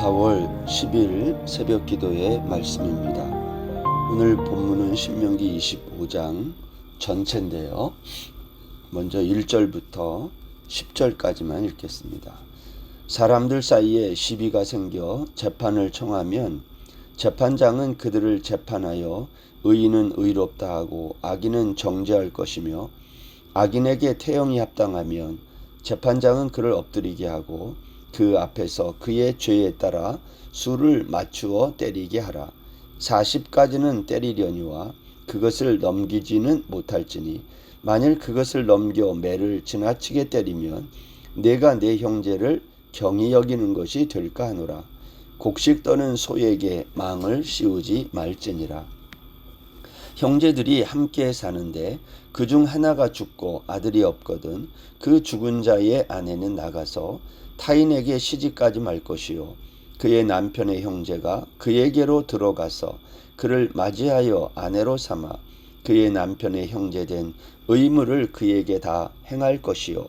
4월 10일 새벽 기도의 말씀입니다. 오늘 본문은 신명기 25장 전체인데요. 먼저 1절부터 10절까지만 읽겠습니다. 사람들 사이에 시비가 생겨 재판을 청하면 재판장은 그들을 재판하여 의인은 의롭다 하고 악인은 정죄할 것이며 악인에게 태형이 합당하면 재판장은 그를 엎드리게 하고 그 앞에서 그의 죄에 따라 수를 맞추어 때리게 하라. 40까지는 때리려니와 그것을 넘기지는 못할지니 만일 그것을 넘겨 매를 지나치게 때리면 내가 내 형제를 경히 여기는 것이 될까 하노라. 곡식 떠는 소에게 망을 씌우지 말지니라. 형제들이 함께 사는데 그 중 하나가 죽고 아들이 없거든 그 죽은 자의 아내는 나가서 타인에게 시집가지 말 것이요. 그의 남편의 형제가 그에게로 들어가서 그를 맞이하여 아내로 삼아 그의 남편의 형제된 의무를 그에게 다 행할 것이요.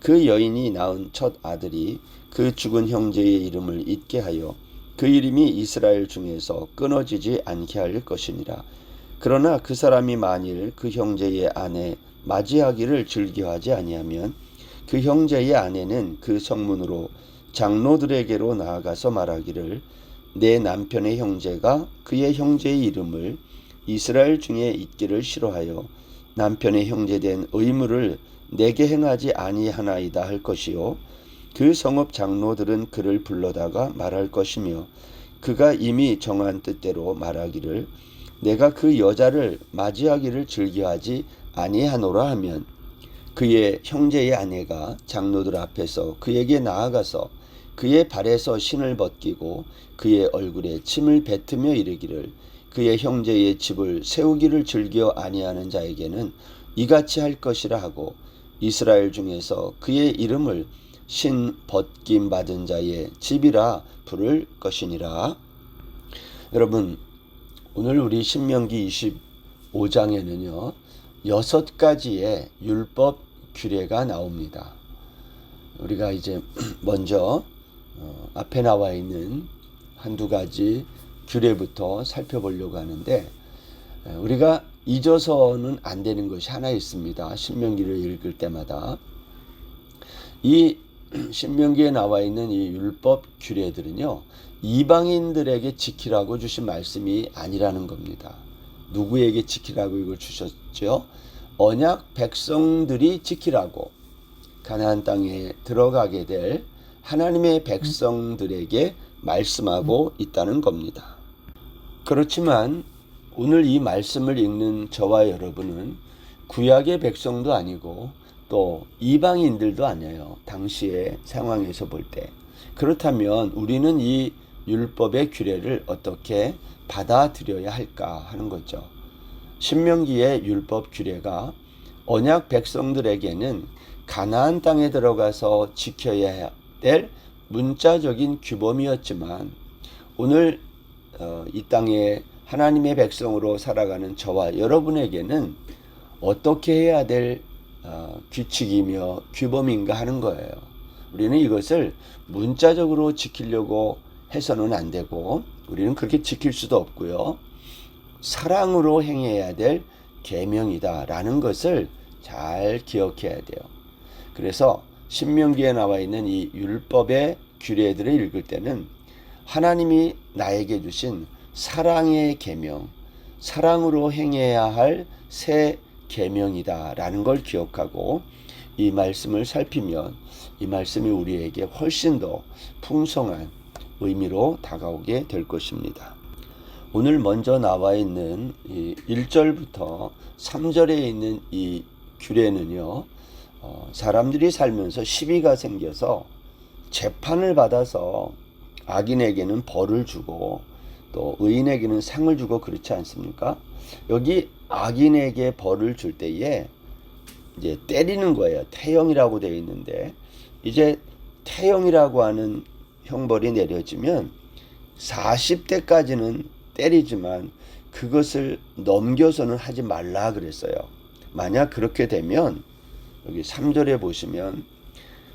그 여인이 낳은 첫 아들이 그 죽은 형제의 이름을 잊게 하여 그 이름이 이스라엘 중에서 끊어지지 않게 할 것이니라. 그러나 그 사람이 만일 그 형제의 아내 맞이하기를 즐겨하지 아니하면 그 형제의 아내는 그 성문으로 장로들에게로 나아가서 말하기를 내 남편의 형제가 그의 형제의 이름을 이스라엘 중에 있기를 싫어하여 남편의 형제된 의무를 내게 행하지 아니하나이다 할 것이요. 그 성읍 장로들은 그를 불러다가 말할 것이며 그가 이미 정한 뜻대로 말하기를 내가 그 여자를 맞이하기를 즐겨하지 아니하노라 하면 그의 형제의 아내가 장로들 앞에서 그에게 나아가서 그의 발에서 신을 벗기고 그의 얼굴에 침을 뱉으며 이르기를 그의 형제의 집을 세우기를 즐겨 아니하는 자에게는 이같이 할 것이라 하고 이스라엘 중에서 그의 이름을 신 벗김 받은 자의 집이라 부를 것이니라. 여러분 오늘 우리 신명기 25장에는요 여섯 가지의 율법 규례가 나옵니다. 우리가 이제 먼저 어, 앞에 나와 있는 한두 가지 규례부터 살펴보려고 하는데 우리가 잊어서는 안 되는 것이 하나 있습니다. 신명기를 읽을 때마다 이 신명기에 나와 있는 이 율법 규례들은요 이방인들에게 지키라고 주신 말씀이 아니라는 겁니다. 누구에게 지키라고 이걸 주셨죠? 언약 백성들이 지키라고 가나안 땅에 들어가게 될 하나님의 백성들에게 말씀하고 있다는 겁니다. 그렇지만 오늘 이 말씀을 읽는 저와 여러분은 구약의 백성도 아니고 또 이방인들도 아니에요. 당시의 상황에서 볼 때. 그렇다면 우리는 이 율법의 규례를 어떻게 받아들여야 할까 하는 거죠. 신명기의 율법 규례가 언약 백성들에게는 가나안 땅에 들어가서 지켜야 될 문자적인 규범이었지만 오늘 어, 이 땅에 하나님의 백성으로 살아가는 저와 여러분에게는 어떻게 해야 될 어, 규칙이며 규범인가 하는 거예요. 우리는 이것을 문자적으로 지키려고 해서는 안 되고 우리는 그렇게 지킬 수도 없고요. 사랑으로 행해야 될 계명이다라는 것을 잘 기억해야 돼요. 그래서 신명기에 나와 있는 이 율법의 규례들을 읽을 때는 하나님이 나에게 주신 사랑의 계명, 사랑으로 행해야 할 새 계명이다라는 걸 기억하고 이 말씀을 살피면 이 말씀이 우리에게 훨씬 더 풍성한 의미로 다가오게 될 것입니다. 오늘 먼저 나와 있는 1절부터 3절에 있는 이 규례는요, 어, 사람들이 살면서 시비가 생겨서 재판을 받아서 악인에게는 벌을 주고 또 의인에게는 상을 주고 그렇지 않습니까? 여기 악인에게 벌을 줄 때에 이제 때리는 거예요. 태형이라고 되어 있는데 이제 태형이라고 하는 형벌이 내려지면 40대까지는 때리지만 그것을 넘겨서는 하지 말라 그랬어요. 만약 그렇게 되면 여기 3절에 보시면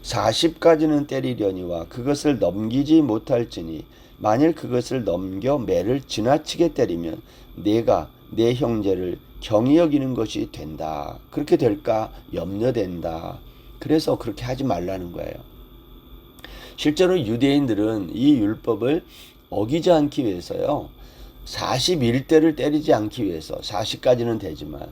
40까지는 때리려니와 그것을 넘기지 못할지니 만일 그것을 넘겨 매를 지나치게 때리면 내가 내 형제를 경히 여기는 것이 된다. 그렇게 될까 염려된다. 그래서 그렇게 하지 말라는 거예요. 실제로 유대인들은 이 율법을 어기지 않기 위해서요. 41대를 때리지 않기 위해서 40까지는 되지만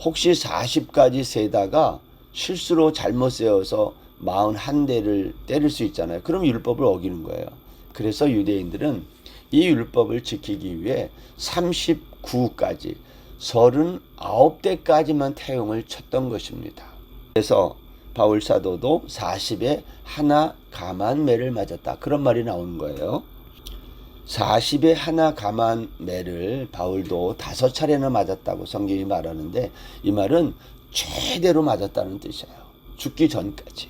혹시 40까지 세다가 실수로 잘못 세워서 41대를 때릴 수 있잖아요. 그럼 율법을 어기는 거예요. 그래서 유대인들은 이 율법을 지키기 위해 39까지 39대까지만 태용을 쳤던 것입니다. 그래서 바울 사도도 40에 하나 가만매를 맞았다. 그런 말이 나오는 거예요. 40에 하나 가만매를 바울도 다섯 차례나 맞았다고 성경이 말하는데 이 말은 최대로 맞았다는 뜻이에요. 죽기 전까지.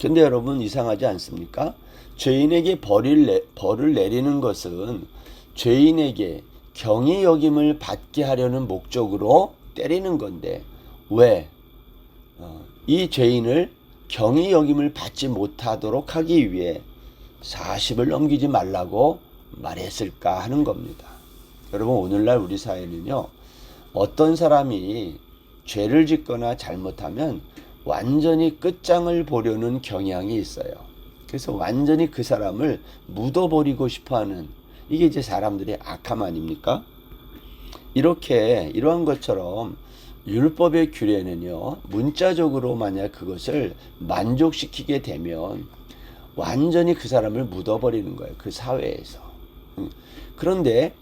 근데 여러분 이상하지 않습니까? 죄인에게 벌을, 내, 벌을 내리는 것은 죄인에게 경의 여김을 받게 하려는 목적으로 때리는 건데 왜? 어, 이 죄인을 경의 여김을 받지 못하도록 하기 위해 40을 넘기지 말라고 말했을까 하는 겁니다. 여러분 오늘날 우리 사회는요. 어떤 사람이 죄를 짓거나 잘못하면 완전히 끝장을 보려는 경향이 있어요. 그래서 완전히 그 사람을 묻어버리고 싶어 하는 이게 이제 사람들의 악함 아닙니까? 이렇게 이러한 것처럼 율법의 규례는요, 문자적으로 만약 그것을 만족시키게 되면 완전히 그 사람을 묻어버리는 거예요. 그 사회에서. 음. 그런데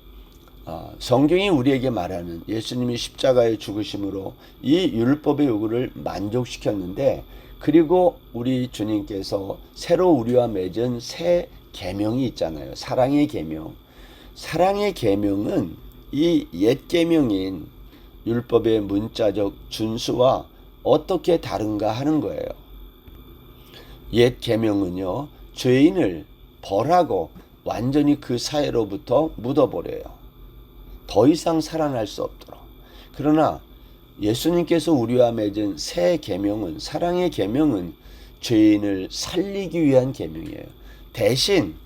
어, 성경이 우리에게 말하는 예수님이 십자가에 죽으심으로 이 율법의 요구를 만족시켰는데 그리고 우리 주님께서 새로 우리와 맺은 새 계명이 있잖아요. 사랑의 계명. 사랑의 계명은 이 옛 계명인 율법의 문자적 준수와 어떻게 다른가 하는 거예요. 옛 계명은요. 죄인을 벌하고 완전히 그 사회로부터 묻어버려요. 더 이상 살아날 수 없도록. 그러나 예수님께서 우리와 맺은 새 계명은 사랑의 계명은 죄인을 살리기 위한 계명이에요. 대신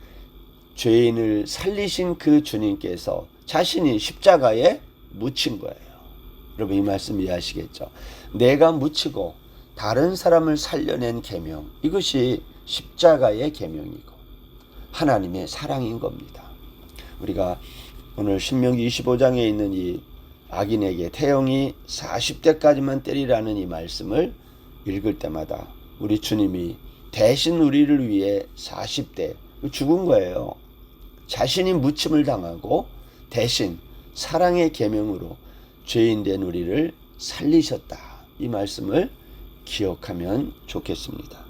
죄인을 살리신 그 주님께서 자신이 십자가에 묻힌 거예요. 여러분 이 말씀 이해하시겠죠? 내가 묻히고 다른 사람을 살려낸 계명 이것이 십자가의 계명이고 하나님의 사랑인 겁니다. 우리가 오늘 신명기 25장에 있는 이 악인에게 태영이 40대까지만 때리라는 이 말씀을 읽을 때마다 우리 주님이 대신 우리를 위해 40대 죽은 거예요. 자신이 무침을 당하고 대신 사랑의 계명으로 죄인 된 우리를 살리셨다. 이 말씀을 기억하면 좋겠습니다.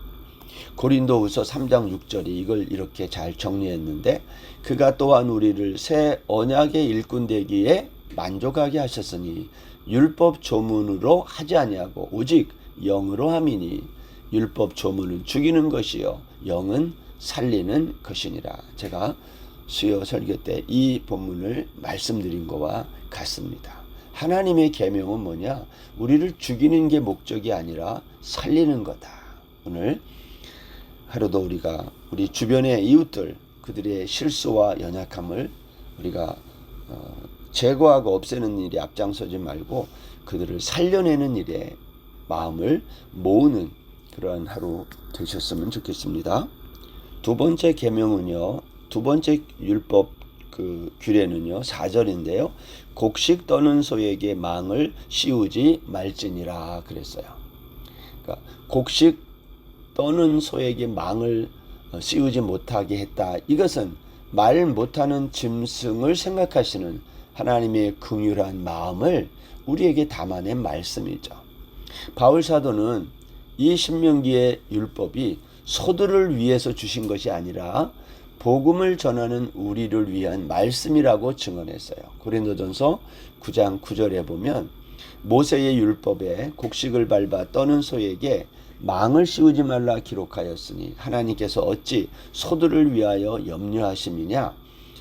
고린도후서 3장 6절이 이걸 이렇게 잘 정리했는데 그가 또한 우리를 새 언약의 일꾼 되기에 만족하게 하셨으니 율법 조문으로 하지 아니하고 오직 영으로 함이니 율법 조문은 죽이는 것이요 영은 살리는 것이니라. 제가 수요 설교 때 이 본문을 말씀드린 것과 같습니다. 하나님의 계명은 뭐냐? 우리를 죽이는 게 목적이 아니라 살리는 거다. 오늘 하루도 우리가 우리 주변의 이웃들 그들의 실수와 연약함을 우리가 어, 제거하고 없애는 일에 앞장서지 말고 그들을 살려내는 일에 마음을 모으는 그러한 하루 되셨으면 좋겠습니다. 두 번째 계명은요. 두 번째 율법 그 규례는요. 4절인데요. 곡식 떠는 소에게 망을 씌우지 말지니라 그랬어요. 그러니까 곡식 떠는 소에게 망을 씌우지 못하게 했다. 이것은 말 못하는 짐승을 생각하시는 하나님의 긍휼한 마음을 우리에게 담아낸 말씀이죠. 바울 사도는 이 신명기의 율법이 소들을 위해서 주신 것이 아니라 복음을 전하는 우리를 위한 말씀이라고 증언했어요. 고린도전서 9장 9절에 보면 모세의 율법에 곡식을 밟아 떠는 소에게 망을 씌우지 말라 기록하였으니 하나님께서 어찌 소들을 위하여 염려하심이냐?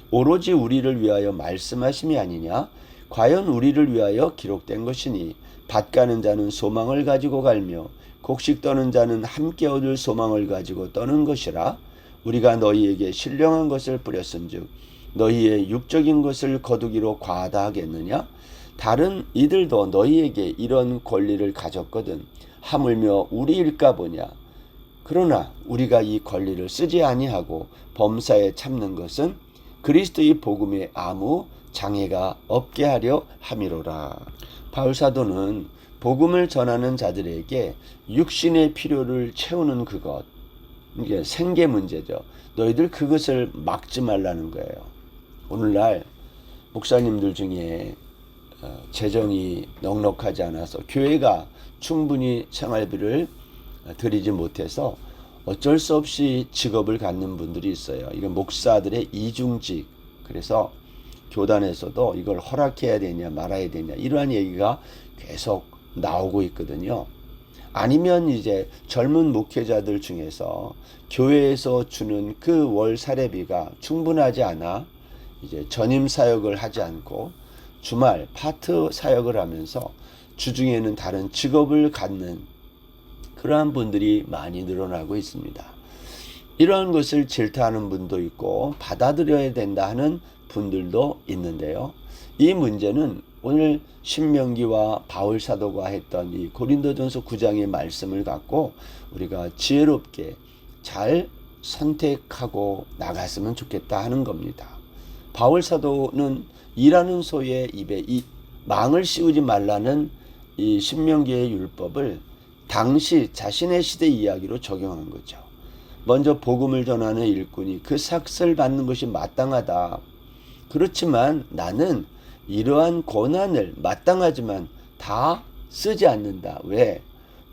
오로지 우리를 위하여 말씀하심이 아니냐? 과연 우리를 위하여 기록된 것이니? 밭 가는 자는 소망을 가지고 갈며 곡식 떠는 자는 함께 얻을 소망을 가지고 떠는 것이라. 우리가 너희에게 신령한 것을 뿌렸은즉 너희의 육적인 것을 거두기로 과다하겠느냐? 다른 이들도 너희에게 이런 권리를 가졌거든 하물며 우리일까 보냐 그러나 우리가 이 권리를 쓰지 아니하고 범사에 참는 것은 그리스도의 복음에 아무 장애가 없게 하려 함이로라. 바울 사도는 복음을 전하는 자들에게 육신의 필요를 채우는 그것, 이게 생계 문제죠. 너희들 그것을 막지 말라는 거예요. 오늘날 목사님들 중에 어, 재정이 넉넉하지 않아서 교회가 충분히 생활비를 드리지 못해서 어쩔 수 없이 직업을 갖는 분들이 있어요. 이건 목사들의 이중직. 그래서 교단에서도 이걸 허락해야 되냐 말아야 되냐 이러한 얘기가 계속 나오고 있거든요. 아니면 이제 젊은 목회자들 중에서 교회에서 주는 그 월 사례비가 충분하지 않아 이제 전임 사역을 하지 않고 주말 파트 사역을 하면서 주중에는 다른 직업을 갖는 그러한 분들이 많이 늘어나고 있습니다. 이러한 것을 질타하는 분도 있고 받아들여야 된다 하는 분들도 있는데요. 이 문제는 오늘 신명기와 바울 사도가 했던 이 고린도전서 9장의 말씀을 갖고 우리가 지혜롭게 잘 선택하고 나갔으면 좋겠다 하는 겁니다. 바울 사도는 일하는 소의 입에 이 망을 씌우지 말라는 이 신명기의 율법을 당시 자신의 시대 이야기로 적용한 거죠. 먼저 복음을 전하는 일꾼이 그 삭슬 받는 것이 마땅하다. 그렇지만 나는 이러한 고난을 마땅하지만 다 쓰지 않는다. 왜?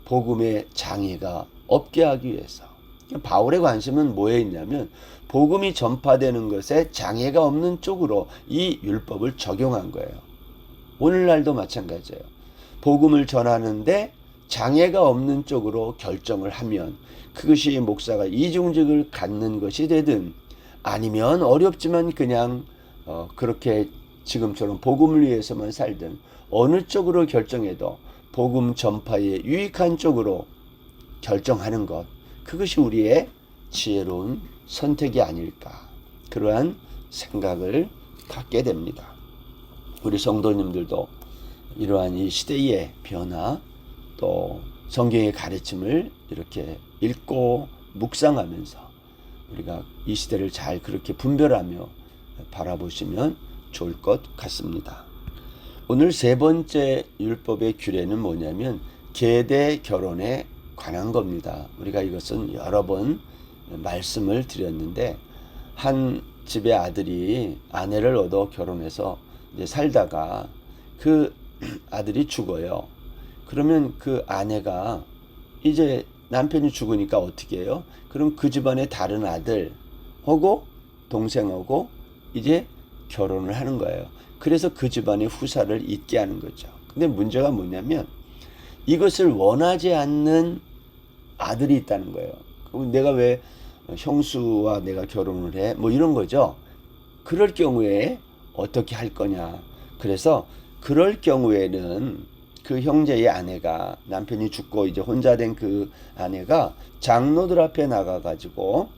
복음의 장애가 없게 하기 위해서. 바울의 관심은 뭐에 있냐면 복음이 전파되는 것에 장애가 없는 쪽으로 이 율법을 적용한 거예요. 오늘날도 마찬가지예요. 복음을 전하는데 장애가 없는 쪽으로 결정을 하면 그것이 목사가 이중직을 갖는 것이 되든 아니면 어렵지만 그냥 어 그렇게 지금처럼 복음을 위해서만 살든 어느 쪽으로 결정해도 복음 전파에 유익한 쪽으로 결정하는 것 그것이 우리의 지혜로운 선택이 아닐까 그러한 생각을 갖게 됩니다. 우리 성도님들도 이러한 이 시대의 변화 또 성경의 가르침을 이렇게 읽고 묵상하면서 우리가 이 시대를 잘 그렇게 분별하며 바라보시면 좋을 것 같습니다. 오늘 세 번째 율법의 규례는 뭐냐면 계대 결혼에 관한 겁니다. 우리가 이것은 여러 번 말씀을 드렸는데 한 집의 아들이 아내를 얻어 결혼해서 살다가 그 아들이 죽어요. 그러면 그 아내가 이제 남편이 죽으니까 어떻게 해요? 그럼 그 집안의 다른 아들하고 동생하고 이제 결혼을 하는 거예요. 그래서 그 집안의 후사를 잇게 하는 거죠. 근데 문제가 뭐냐면 이것을 원하지 않는 아들이 있다는 거예요. 그럼 내가 왜 형수와 내가 결혼을 해? 뭐 이런 거죠. 그럴 경우에 어떻게 할 거냐. 그래서 그럴 경우에는 그 형제의 아내가 남편이 죽고 이제 혼자 된 그 아내가 장로들 앞에 나가 가지고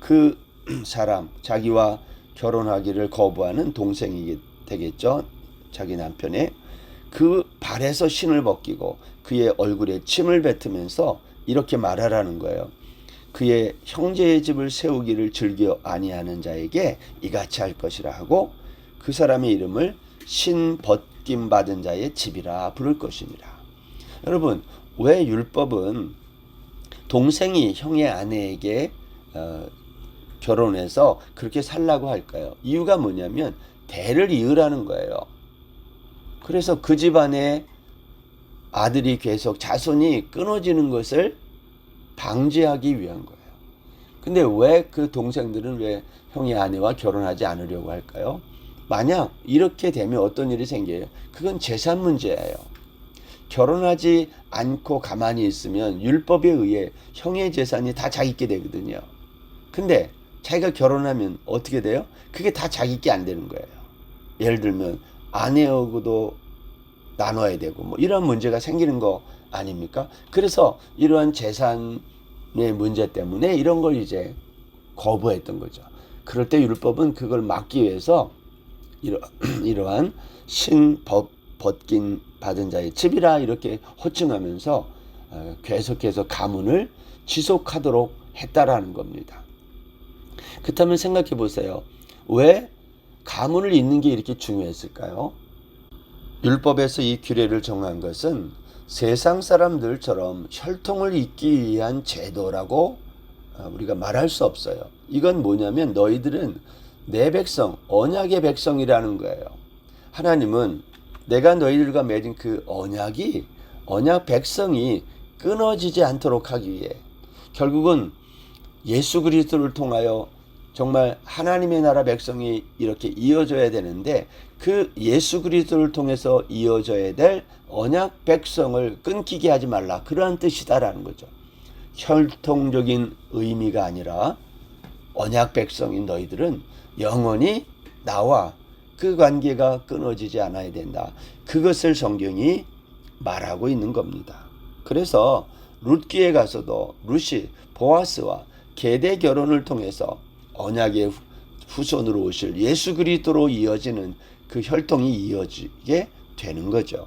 그 사람 자기와 결혼하기를 거부하는 동생이 되겠죠. 자기 남편의 그 발에서 신을 벗기고 그의 얼굴에 침을 뱉으면서 이렇게 말하라는 거예요. 그의 형제의 집을 세우기를 즐겨 아니하는 자에게 이같이 할 것이라 하고 그 사람의 이름을 신벗 김 받은 자의 집이라 부를 것이니라. 여러분 왜 율법은 동생이 형의 아내에게 어, 결혼해서 그렇게 살라고 할까요? 이유가 뭐냐면 대를 이으라는 거예요. 그래서 그 집안에 아들이 계속 자손이 끊어지는 것을 방지하기 위한 거예요. 근데 왜 그 동생들은 왜 형의 아내와 결혼하지 않으려고 할까요? 만약 이렇게 되면 어떤 일이 생겨요? 그건 재산 문제예요. 결혼하지 않고 가만히 있으면 율법에 의해 형의 재산이 다 자기께 되거든요. 근데 자기가 결혼하면 어떻게 돼요? 그게 다 자기께 안 되는 거예요. 예를 들면 아내하고도 나눠야 되고 뭐 이런 문제가 생기는 거 아닙니까? 그래서 이러한 재산의 문제 때문에 이런 걸 이제 거부했던 거죠. 그럴 때 율법은 그걸 막기 위해서 이러, 이러한 신법 벗긴 받은 자의 집이라 이렇게 호칭하면서 어, 계속해서 가문을 지속하도록 했다라는 겁니다. 그렇다면 생각해 보세요. 왜 가문을 잇는 게 이렇게 중요했을까요? 율법에서 이 규례를 정한 것은 세상 사람들처럼 혈통을 잇기 위한 제도라고 어, 우리가 말할 수 없어요. 이건 뭐냐면 너희들은 내 백성, 언약의 백성이라는 거예요. 하나님은 내가 너희들과 맺은 그 언약이 언약 백성이 끊어지지 않도록 하기 위해 결국은 예수 그리스도를 통하여 정말 하나님의 나라 백성이 이렇게 이어져야 되는데 그 예수 그리스도를 통해서 이어져야 될 언약 백성을 끊기게 하지 말라 그러한 뜻이다라는 거죠. 혈통적인 의미가 아니라 언약 백성인 너희들은 영원히 나와 그 관계가 끊어지지 않아야 된다. 그것을 성경이 말하고 있는 겁니다. 그래서 룻기에 가서도 룻이 보아스와 계대 결혼을 통해서 언약의 후- 후손으로 오실 예수 그리스도로 이어지는 그 혈통이 이어지게 되는 거죠.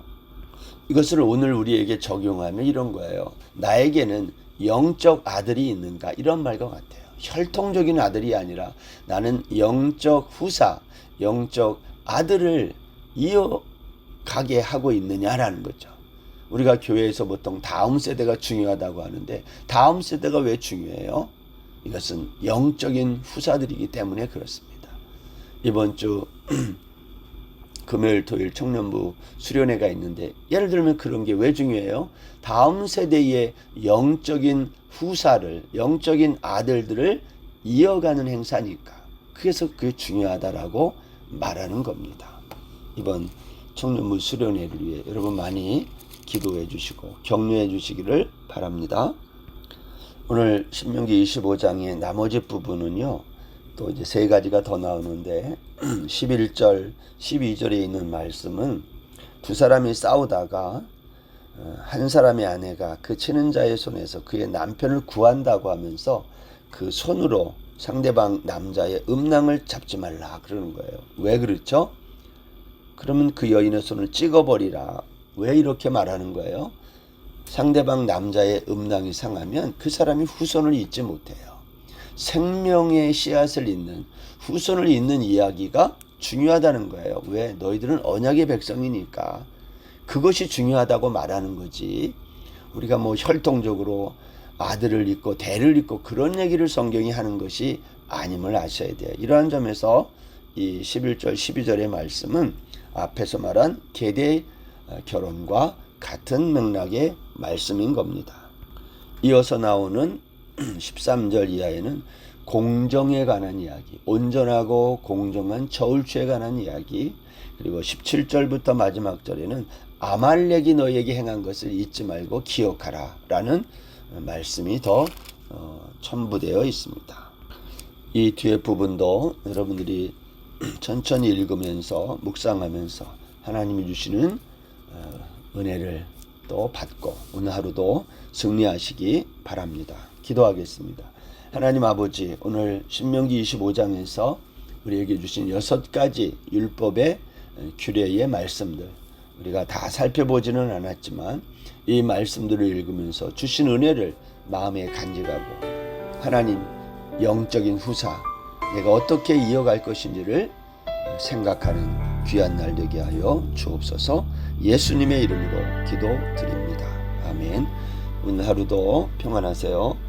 이것을 오늘 우리에게 적용하면 이런 거예요. 나에게는 영적 아들이 있는가 이런 말과 같아요. 혈통적인 아들이 아니라 나는 영적 후사, 영적 아들을 이어가게 하고 있느냐라는 거죠. 우리가 교회에서 보통 다음 세대가 중요하다고 하는데 다음 세대가 왜 중요해요? 이것은 영적인 후사들이기 때문에 그렇습니다. 이번 주 금요일 토요일 청년부 수련회가 있는데 예를 들면 그런 게 왜 중요해요? 다음 세대의 영적인 후사를 영적인 아들들을 이어가는 행사니까 그래서 그게 중요하다라고 말하는 겁니다. 이번 청년부 수련회를 위해 여러분 많이 기도해 주시고 격려해 주시기를 바랍니다. 오늘 신명기 25장의 나머지 부분은요. 또 이제 세 가지가 더 나오는데 11절, 12절에 있는 말씀은 두 사람이 싸우다가 어, 한 사람의 아내가 그 치는 자의 손에서 그의 남편을 구한다고 하면서 그 손으로 상대방 남자의 음낭을 잡지 말라 그러는 거예요. 왜 그렇죠? 그러면 그 여인의 손을 찍어버리라. 왜 이렇게 말하는 거예요? 상대방 남자의 음낭이 상하면 그 사람이 후손을 잊지 못해요. 생명의 씨앗을 잇는 후손을 잇는 이야기가 중요하다는 거예요. 왜? 너희들은 언약의 백성이니까 그것이 중요하다고 말하는 거지. 우리가 뭐 혈통적으로 아들을 잇고 대를 잇고 그런 얘기를 성경이 하는 것이 아님을 아셔야 돼요. 이러한 점에서 이 11절 12절의 말씀은 앞에서 말한 계대 결혼과 같은 맥락의 말씀인 겁니다. 이어서 나오는 13절 이하에는 공정에 관한 이야기, 온전하고 공정한 저울추에 관한 이야기, 그리고 17절부터 마지막 절에는 아말렉이 너에게 행한 것을 잊지 말고 기억하라 라는 말씀이 더 어, 첨부되어 있습니다. 이 뒤에 부분도 여러분들이 천천히 읽으면서 묵상하면서 하나님이 주시는 어, 은혜를 또 받고 오늘 하루도 승리하시기 바랍니다. 기도하겠습니다. 하나님 아버지 오늘 신명기 25장에서 우리에게 주신 여섯 가지 율법의 규례의 말씀들 우리가 다 살펴보지는 않았지만 이 말씀들을 읽으면서 주신 은혜를 마음에 간직하고 하나님 영적인 후사 내가 어떻게 이어갈 것인지를 생각하는 귀한 날 되게 하여 주옵소서 예수님의 이름으로 기도드립니다. 아멘. 오늘 하루도 평안하세요.